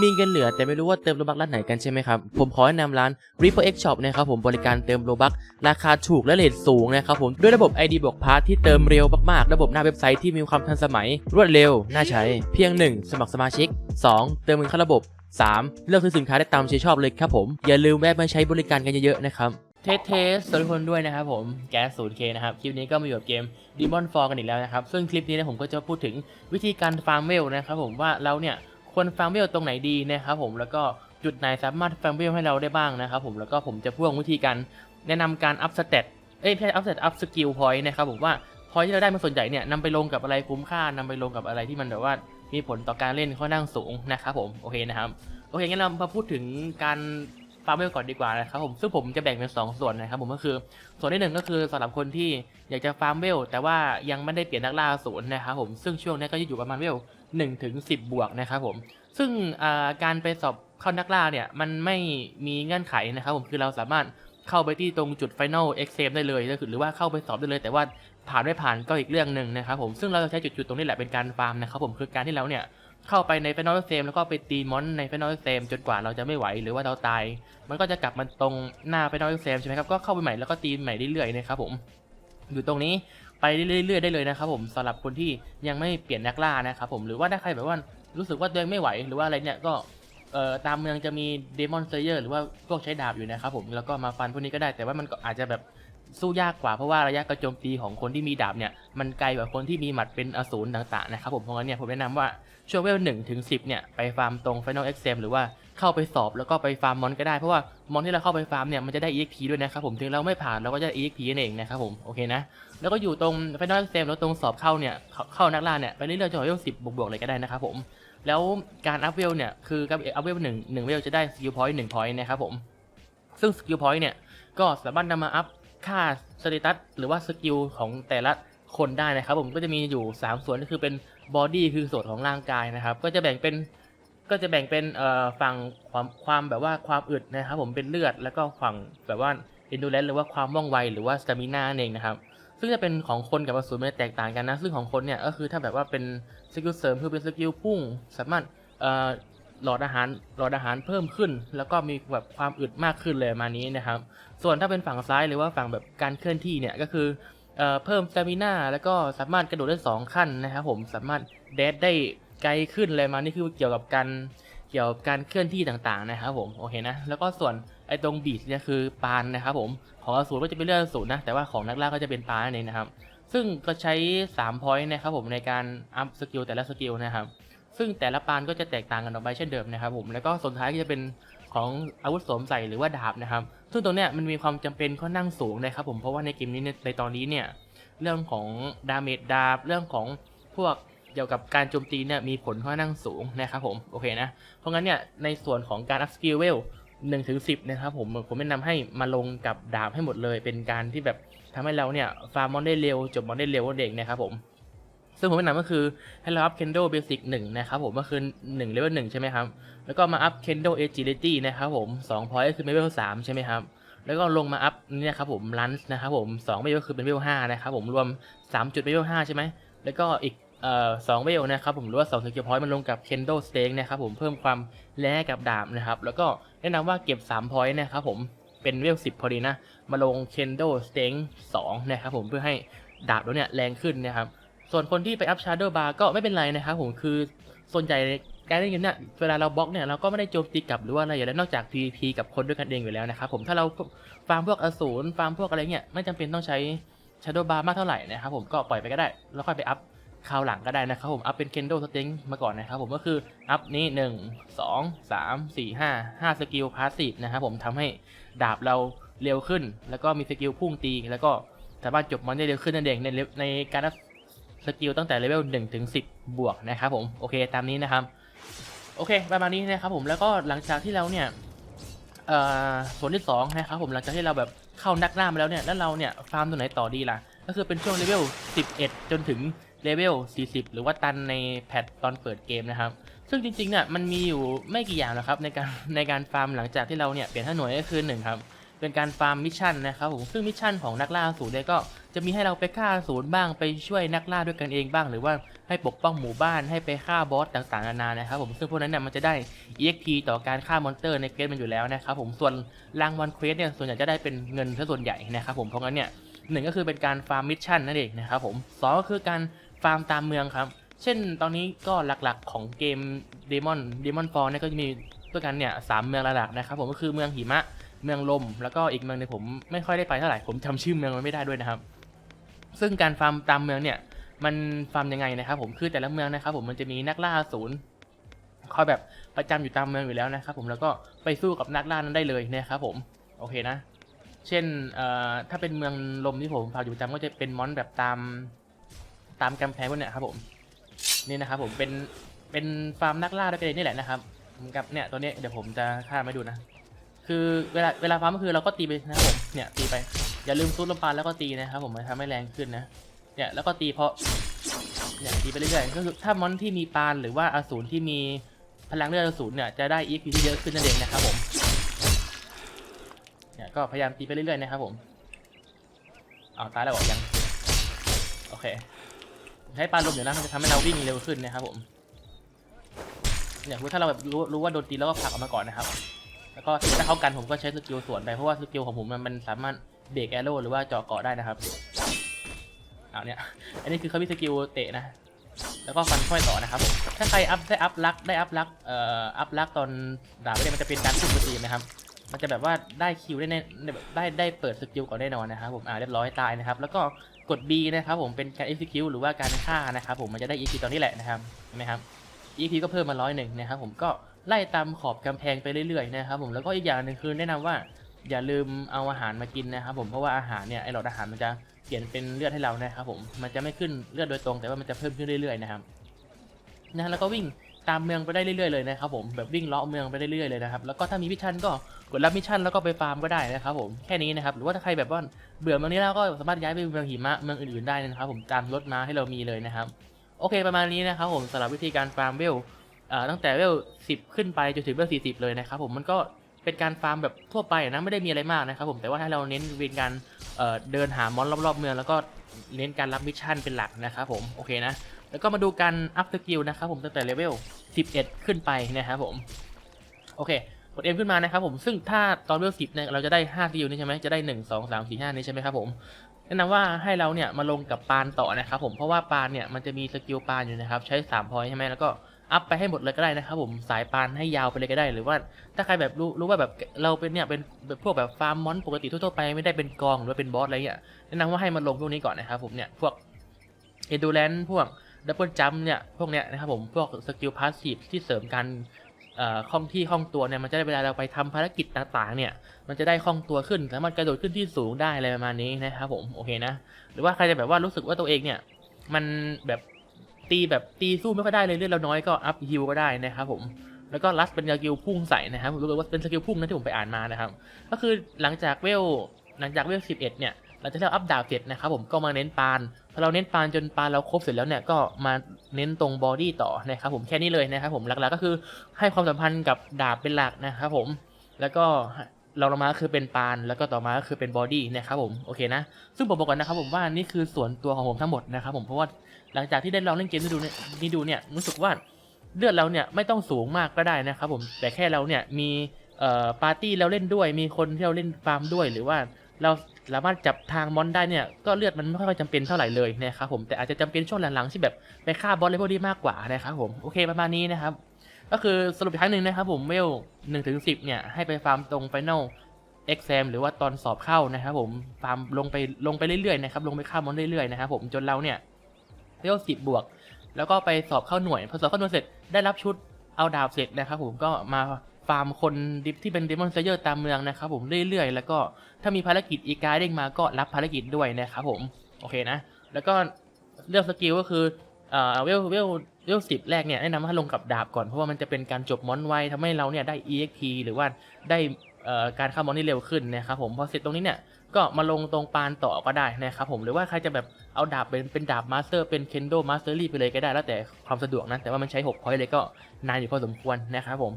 มีเงินเหลือแต่ไม่รู้ว่าเติมโลบักร้านไหนกันใช่ไหมครับ ผมขอแนะนำร้าน Reaper X Shop นะครับผมบริการเติมโลบักราคาถูกและเรทสูงนะครับผมด้วยระบบ ID บวกพาร์ทที่เติมเร็วมากๆ ระบบหน้าเว็บไซต์ที่มีความทันสมัย รวดเร็ว น่าใช้ เพียง 1 สมัครสมาชิก 2 เติมเงินเข้าระบบ 3 เลือกซื้อสินค้าได้ตามใจชอบเลยครับผม อย่าลืมแวะมาใช้บริการกันเยอะๆนะครับเทสเทสสวัสดีทุกคนด้วยนะครับผม แก๊ส 0K นะครับ คลิปนี้ก็มาอยู่กับเกม Demon Fall กันอีกแล้วนะครับ ซึ่งคลิปนี้นยผมก็จะพูดถึงวิธีการฟาร์มเวลนะครับผมว่าเราเนี่ย ควรฟาร์มเวลตรงไหนดีนะครับผมแล้วก็จุดไหนสามารถฟาร์มเวลให้เราได้บ้างนะครับผมแล้วก็ผมจะพ่วงวิธีการแนะนำการอัพสเตตเอ้ยไม่ใช่อัพสเตตอัพสกิลพอยต์นะครับผมว่าพอยที่เราได้มาส่วนใหญ่เนี่ยนำไปลงกับอะไรคุ้มค่านำไปลงกับอะไรที่มันแบบว่ามีผลต่อการเล่นค่อนข้างสูงนะครับผมโอเคนะครับโอเคงั้นเรามาพูดถึงการฟาร์มเวลก่อนดีกว่านะครับผมซึ่งผมจะแบ่งเป็น 2 ส่วนนะครับผมก็คือส่วนที่หนึ่งก็คือสำหรับคนที่อยากจะฟาร์มเวลแต่ว่ายังไม่ได้เปลี่ยนนักล่าศูนย์นะครับผมซึ่งช่วงนี้ก็จะอยู่ประมาณเวล 1ถึง10 บวกนะครับผม ซึ่งการไปสอบเข้านักล่าเนี่ย มันไม่มีเงื่อนไขนะครับผมคือเราสามารถเข้าไปที่ตรงจุด Final Exam ได้เลยหรือว่าเข้าไปสอบได้เลย แต่ว่าผ่านไม่ผ่านก็อีกเรื่องหนึ่งนะครับผมซึ่งเราจะใช้จุดๆตรงนี้แหละเป็นการฟาร์มนะครับผมคือการที่เราเนี่ยเข้าไปใน Final Exam แล้วก็ไปตีมอนใน Final Exam จนกว่าเราจะไม่ไหวหรือว่าเราตาย มันก็จะกลับมาตรงหน้า Final Exam ใช่ไหมครับก็เข้าไปใหม่แล้วก็ตีใหม่เรื่อยๆนะครับผม อยู่ตรงนี้ไปเรื่อยๆได้เลยนะครับผมสำหรับคนที่ยังไม่เปลี่ยนนักล่านะครับผมหรือว่าถ้าใครแบบว่ารู้สึกว่าตัวเองไม่ไหวหรือว่าอะไรเนี่ยก็ตามเมืองจะมี Demon Slayer หรือว่าพวกใช้ดาบอยู่นะครับผมแล้วก็มาฟันพวกนี้ก็ได้แต่ว่ามันก็อาจจะแบบสู้ยากกว่าเพราะว่าระยะกระโจมตีของคนที่มีดาบเนี่ยมันไกลกว่าคนที่มีหมัดเป็นอสูรต่างๆนะครับผมเพราะงั้นเนี่ยผมแนะนำว่าช่วงเวลหนึ่งถึงสิเนี่ยไปฟาร์มตรง Final Exam หรือว่า เข้าไปสอบแล้วก็ไปฟาร์มมอนก็ได้เพราะว่ามอนที่เราเข้าไปฟาร์มเนี่ยมันจะได้ EXP ด้วยนะครับผมถึงเราไม่ผ่านเราก็จะ EXP นั่นเองนะครับผมโอเคนะแล้วก็อยู่ตรง Final Exam แล้วตรงสอบเข้าเนี่ยเข้าเข้านักล่าเนี่ยไปเรื่อยๆจนถึงเวลสิบบวกๆเลยก็ได้นะครับผมแล้วการอัพเวลเนี่ยคือการอัพเวลหนึ่งหนึ่งเวลจะได้สกิลพอยต์หนึ่งพอยต์นะครับผมซึ่งสกิลพอยต์เนี่ยก็สามารถนำมาอัพค่าสเตตัสหรือว่าสกิลของแต่ละคนได้นะครับผมก็จะมีอยู่สามส่วนก็คือเป็นบอดี้คือส่วนของร่างกายนะครับก็จะแบ่งเป็น ก็จะแบ่งเป็นเอ่อฝั่งความความแบบว่าความอึดนะครับผมเป็นเลือดแล้วก็ฝั่งแบบว่า endurance หรือว่าความว่องไวหรือว่า stamina นั่นเองนะครับ ซึ่งจะเป็นของคนกับอสูรมันจะแตกต่างกันนะ ซึ่งของคนเนี่ยก็คือถ้าแบบว่าเป็นสกิลเสริมคือเป็นสกิลพุ่ง สามารถเอ่อหลอดอาหารหลอดอาหารเพิ่มขึ้น แล้วก็มีแบบความอึดมากขึ้นเลยประมาณนี้นะครับ ส่วนถ้าเป็นฝั่งซ้ายหรือว่าฝั่งแบบการเคลื่อนที่เนี่ยก็คือเอเพิ่มส t ต m มิน่าแล้วก็สามารถกระโดดได้ 2 ขั้นนะครับผมสามารถเดดได้ ไกลขึ้นเลยมานี่คือเกี่ยวกับการเกี่ยวกับการเคลื่อนที่ต่างๆนะครับผมโอเคนะแล้วก็ส่วนไอ้ตรงบีดเนี่ยคือปานนะครับผมของอสูรก็จะเป็นเลือดอสูรนะแต่ว่าของนักล่าก็จะเป็นปานนั่นเองนะครับซึ่งก็ใช้3 point นะครับผมในการอัพสกิลแต่ละสกิลนะครับซึ่งแต่ละปานก็จะแตกต่างกันออกไปเช่นเดิมนะครับผมแล้วก็ส่วนท้ายก็จะเป็นของอาวุธสวมใส่หรือว่าดาบนะครับ ซึ่งตรงเนี้ยมันมีความจำเป็นค่อนข้างสูงนะครับผมเพราะว่าในเกมนี้ในตอนนี้เนี่ยเรื่องของดาเมจดาบเรื่องของพวก เกี่ยวกับการโจมตีเนี่ยมีผลค่อนข้างสูงนะครับผมโอเคนะ เพราะงั้นเนี่ยในส่วนของการอัพสกิลเวลหนึ่งถึงสิบนะครับผมผมแนะนำให้มาลงกับดาบให้หมดเลย เป็นการที่แบบทำให้เราเนี่ยฟาร์มมอนได้เร็ว จบมอนได้เร็วนั่นเองนะครับผม ซึ่งผมแนะนำก็คือให้เราอัพ Kendo Basic 1นะครับผมก็คือ1 level 1ใช่ไหมครับ แล้วก็มาอัพ Kendo Agility นะครับผม2 point ก็คือ level 3ใช่ไหมครับแล้วก็ลงมาอัพนี่นะครับผม Lunge นะครับผม2เวลก็คือเป็นเวล5นะครับผมรวม 3 จุดเป็นเวล5ใช่ไหมแล้วก็อีก เอ่อ2เวลนะครับผมหรือว่า2 skill point มันลงกับ Kendo Strength นะครับผมเพิ่มความแรงกับดาบนะครับ แล้วก็แนะนำว่าเก็บ3 point นะครับผมเป็นเวล10พอดีนะ มาลง Kendo Strength 2นะครับผมเพื่อให้ดาบเราเนี่ยแรงขึ้นนะครับ ส่วนคนที่ไปอัพ Shadow Bar ก็ไม่เป็นไรนะครับผมคือส่วนใหญ่การเล่นเกมเนี่ยเวลาเราบล็อกเนี่ยเราก็ไม่ได้โจมตีกลับหรือว่าอะไรอยู่แล้วนอกจาก PVP กับคนด้วยกันเองอยู่แล้วนะครับผมถ้าเราฟาร์มพวกอสูรฟาร์มพวกอะไรเงี้ยไม่จำเป็นต้องใช้ Shadow Bar มากเท่าไหร่นะครับผมก็ปล่อยไปก็ได้ แล้วค่อยไปอัพ คราวหลังก็ได้นะครับผม อัพเป็น Kendo s t r e n g มาก่อนนะครับผมก็คือ อัพนี้ 1 2 3 4 5 5 สกิลพาสซีฟนะครับผมทำให้ดาบเราเร็วขึ้น แล้วก็มีสกิลพุ่งตี แล้วก็สามารถจบมันได้เร็วขึ้นนั่นเองในเลในการสกิลตั้งแต่เลเวล1ถึง10 บวกนะครับผม โอเคตามนี้นะครับ โอเค ประมาณนี้นะครับผมแล้วก็หลังจากที่เราเนี่ยเอ่อส่วนที่2นะครับผมหลังจากที่เราแบบเข้านักล่ามาแล้วเนี่ยแล้วเราเนี่ยฟาร์มตัวไหนต่อดีล่ะก็คือเป็นช่วงเลเวล11 จนถึง เลเวล 40 หรือว่าตันในแพทตอนเปิดเกมนะครับ ซึ่งจริงๆเนี่ยมันมีอยู่ไม่กี่อย่างนะครับในการในการฟาร์มหลังจากที่เราเนี่ยเปลี่ยนท่าหน่วยก็คือหนึ่งครับเป็นการฟาร์มมิชชั่นนะครับผมซึ่งมิชชั่นของนักล่าอสูรเนี่ยก็จะมีให้เราไปฆ่าอสูรบ้างไปช่วยนักล่าด้วยกันเองบ้าง หรือว่าให้ปกป้องหมู่บ้านให้ไปฆ่าบอสต่างๆนานานะครับผมซึ่งพวกนั้นเนี่ยมันจะได้ EXP ต่อการฆ่ามอนสเตอร์ในเกมมันอยู่แล้วนะครับผมส่วนรางวัลเควสเนี่ยส่วนใหญ่จะได้เป็นเงินซะส่วนใหญ่นะครับผมเพราะงั้นเนี่ยหนึ่งก็คือเป็นการฟาร์มมิชชั่นนั่นเองนะครับผมสองก็คือการ ฟาร์มตามเมืองครับ เช่นตอนนี้ก็หลักๆของเกม Demon Demon Fall เนี่ยก็จะมีด้วยกันเนี่ยสามเมืองหลักๆนะครับผมก็คือเมืองหิมะเมืองลม แล้วก็อีกเมืองหนึงผมไม่ค่อยได้ไปเท่าไหร่ผมจำชื่อเมืองมันไม่ได้ด้วยนะครับ ซึ่งการฟาร์มตามเมืองเนี่ยมันฟาร์มยังไงนะครับผมคือแต่ละเมืองนะครับผมมันจะมีนักล่าอสูรคอยแบบประจำอยู่ตามเมืองอยู่แล้วนะครับผมแล้วก็ไปสู้กับนักล่านั้นได้เลยนะครับผมโอเคนะ เช่นเอ่อถ้าเป็นเมืองลมที่ผมพาอยู่ประจำก็จะเป็นมอนแบบตาม ตามกำแพงพวกเนี้ยครับผมนี่นะครับผมเป็นเป็นฟาร์มนักล่าด้วยกันเองนี่แหละนะครับกับเนี่ยตัวเนี้ยเดี๋ยวผมจะฆ่ามาดูนะ คือเวลาเวลาฟาร์มก็คือเราก็ตีไปนะครับผมเนี่ยตีไปอย่าลืมซุดลมปานแล้วก็ตีนะครับผมมันทำให้แรงขึ้นนะเนี่ยแล้วก็ตีเพราะเนี่ยตีไปเรื่อยๆก็คือถ้ามอนที่มีปานหรือว่าอสูรที่มีพลังเลือดอสูรเนี่ยจะได้ EXP ที่เยอะขึ้นนั่นเองนะครับผมเนี่ยก็พยายามตีไปเรื่อยๆนะครับผมเอาตายแล้วบอกยังโอเค ใช้ปานลมเดี๋ยวนะมันจะทำให้เราวิ่งเร็วขึ้นนะครับผมเนี่ยถ้าเราแบบรู้รู้ว่าโดนตีแล้วก็ผลักออกมาก่อนนะครับ แล้วก็ถ้าเขากันผมก็ใช้สกิลสวนไปเพราะว่าสกิลของผมมันมันสามารถเบรกแอโร่หรือว่าเจาะเกาะได้นะครับเอาเนี่ย อันนี้คือเขามีสกิลเตะนะ แล้วก็ฟันค่อยต่อนะครับ ถ้าใครอัพได้อัพลักได้อัพลักเอ่ออัพลักตอนดาบเนี่ยมันจะเป็นการพุ่งโจมตีนะครับ มันจะแบบว่าได้คิวได้แน่ได้ได้เปิดสกิลก่อนแน่นอนนะครับผมอ่าเรียบร้อยตายนะครับ แล้วก็ กด B นะครับผมเป็นการ execute หรือว่าการฆ่านะครับผมมันจะได้ EP ตอนนี้แหละนะครับเห็นไหมครับ EP ก็เพิ่มมาร้อยหนึ่งนะครับผมก็ไล่ตามขอบกำแพงไปเรื่อยๆนะครับผมแล้วก็อีกอย่างหนึ่งคือแนะนำว่าอย่าลืมเอาอาหารมากินนะครับผมเพราะว่าอาหารเนี่ยไอหลอดอาหารมันจะเปลี่ยนเป็นเลือดให้เรานะครับผมมันจะไม่ขึ้นเลือดโดยตรงแต่ว่ามันจะเพิ่มขึ้นเรื่อยๆนะครับนะแล้วก็วิ่ง ตามเมืองไปได้เรื่อยๆเลยนะครับผมแบบวิ่งเลาะเมืองไปเรื่อยๆเลยนะครับแล้วก็ถ้ามีมิชชั่นก็กดรับมิชชั่นแล้วก็ไปฟาร์มก็ได้นะครับผมแค่นี้นะครับหรือว่าถ้าใครแบบว่าเบื่อเมืองนี้แล้วก็สามารถย้ายไปเมืองหิมะเมืองอื่นๆได้นะครับผมตามรถม้าให้เรามีเลยนะครับโอเคประมาณนี้นะครับผมสำหรับวิธีการฟาร์มเวลตั้งแต่เวล10 ขึ้นไปจนถึงเวล40 เลยนะครับผมมันก็เป็นการฟาร์มแบบทั่วไปนะไม่ได้มีอะไรมากนะครับผมแต่ว่าถ้าเราเน้นเป็นการเเดินหามอนรอบๆเมืองแล้วก็เน้นการรับมิชชั่นเป็นหลักนะครับผมโอเคนะ แล้วก็มาดูการอัพสกิลนะครับผมตั้งแต่เลเวล 11 ขึ้นไปนะครับผม โอเคกด M ขึ้นมานะครับผม ซึ่งถ้าตอนเลเวล 10 เนี่ย เราจะได้5สกิลนี่ใช่ไหมจะได้ 1 2 3 4 5 นี่ใช่ไหมครับผม แนะนำว่าให้เราเนี่ยมาลงกับปานต่อนะครับผม เพราะว่าปานเนี่ยมันจะมีสกิลปานอยู่นะครับ ใช้3พอยต์ใช่ไหมแล้วก็อัพไปให้หมดเลยก็ได้นะครับผมสายปานให้ยาวไปเลยก็ได้ หรือว่าถ้าใครแบบรู้รู้ว่าแบบเราเป็นเนี่ยเป็นแบบพวกแบบฟาร์มมอนปกติทั่วๆไปไม่ได้เป็นกองหรือว่าเป็นบอสอะไรเงี้ยแนะนำว่าให้มันลงพวกนี้ก่อนนะครับผมเนี่ยพวกเอดูแลนพวก ดับเบิลจัมเนี่ยพวกเนี้ยนะครับผมพวกสกิลพาสซีฟที่เสริมการเอ่อคล่องที่คล่องตัวเนี่ยมันจะได้เวลาเราไปทำภารกิจต่างๆ เนี่ยมันจะได้คล่องตัวขึ้นสามารถกระโดดขึ้นที่สูงได้อะไรประมาณนี้นะครับผมโอเคนะหรือว่าใครจะแบบว่ารู้สึกว่าตัวเองเนี่ยมันแบบตีแบบตีสู้ไม่ค่อยได้เลยเลือดเราน้อยก็อัพฮิลก็ได้นะครับผมแล้วก็ลัสเป็นสกิลพุ่งใส่นะครับรู้เลยว่าเป็นสกิลพุ่งนะที่ผมไปอ่านมานะครับ ก็คือหลังจากเวลหลังจากเวล11เนี่ยหลังจากที่เราอัพดาบเสร็จนะครับผมก็มาเน้นปาน พอเราเน้นปานจนปานเราครบเสร็จแล้วเนี่ยก็มาเน้นตรงบอดี้ต่อนะครับผมแค่นี้เลยนะครับผมหลักๆก็คือให้ความสัมพันธ์กับดาบเป็นหลักนะครับผมแล้วก็เราลงมาคือเป็นปานแล้วก็ต่อมาก็คือเป็นบอดี้นะครับผมโอเคนะ ซึ่งผมบอกก่อนนะครับผมว่านี่คือส่วนตัวของผมทั้งหมดนะครับผมเพราะว่าหลังจากที่ได้ลองเล่นเกมนี้ดูเนี่ยนี่ดูเนี่ยรู้สึกว่าเลือดเราเนี่ยไม่ต้องสูงมากก็ได้นะครับผมแต่แค่เราเนี่ยมีปาร์ตี้เราเล่นด้วยมีคนที่เราเล่นฟาร์มด้วยหรือว่าเรา สามารถจับทางมอนได้เนี่ยก็เลือดมันไม่ค่อยจำเป็นเท่าไหร่เลยนะครับผมแต่อาจจะจำเป็นช่วงหลังๆที่แบบไปฆ่าบอสเลยพวกนี้มากกว่านะครับผมโอเคประมาณนี้นะครับก็คือสรุปอีกครั้งหนึ่งนะครับผมเวลหนึ่งถึงสิบเนี่ยให้ไปฟาร์มตรงไฟแนลเอ็กซมหรือว่าตอนสอบเข้านะครับผมฟาร์มลงไปลงไปเรื่อยๆนะครับลงไปฆ่ามอนเรื่อยๆนะครับผมจนเราเนี่ยเลเวลสิบบวก แล้วก็ไปสอบเข้าหน่วยพอสอบเข้าหน่วยเสร็จได้รับชุดเอาดาบเสร็จนะครับผมก็มา ฟาร์มคนดิฟที่เป็นเดมอนเซเยอร์ตามเมืองนะครับผมเรื่อยๆ แล้วก็ถ้ามีภารกิจอีกาเด้งมาก็รับภารกิจด้วยนะครับผมโอเคนะ แล้วก็เลือกสกิลก็คือเอ่อเวลเวลเวลสิบแรกเนี่ยแนะนำให้ลงกับดาบก่อนเพราะว่ามันจะเป็นการจบมอนไวทำให้เราเนี่ยได้ EXP หรือว่าได้เอ่อการฆ่ามอนที่เร็วขึ้นนะครับผมพอเสร็จตรงนี้เนี่ยก็มาลงตรงปานต่อก็ได้นะครับผมหรือว่าใครจะแบบเอาดาบเป็นเป็นดาบมาสเตอร์เป็นเคนโดมาสเตอรี่ไปเลยก็ได้แล้วแต่ความสะดวกนะแต่ว่ามันใช้6พอยต์เลยก็นานอยู่พอสมควรนะครับผม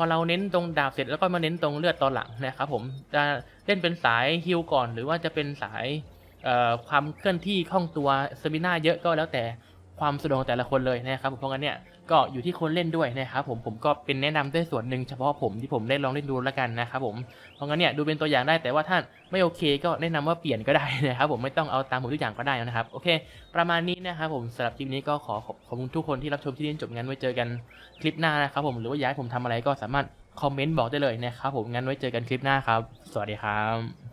อเราเน้นตรงดาบเสร็จแล้วก็มาเน้นตรงเลือดตอนหลังนะครับผมจะเล่นเป็นสายฮิลก่อน หรือว่าจะเป็นสายความเคลื่อนที่คล่องตัวสมิน่าเยอะก็แล้วแต่ ความสะดวกของแต่ละคนเลยนะครับเพราะงั้นเนี่ยก็อยู่ที่คนเล่นด้วยนะครับผมผมก็เป็นแนะนำด้วยส่วนหนึ่งเฉพาะผมที่ผมได้ลองเล่นดูแล้วกันนะครับผมเพราะงั้นเนี่ยดูเป็นตัวอย่างได้แต่ว่าถ้านไม่โอเค ก็แนะนำว่าเปลี่ยนก็ได้นะครับผมไม่ต้องเอาตามผมทุกอย่างก็ได้นะครับโอเค ประมาณนี้นะครับผมสำหรับคลิปนี้ก็ขอขอบคุณทุกคนที่รับชมที่นี่จบงั้นไว้เจอกันคลิปหน้านะครับผมหรือว่าอยากให้ผมทำอะไรก็สามารถคอมเมนต์บอกได้เลยนะครับผมงั้นไว้เจอกันคลิปหน้าครับ สวัสดีครับ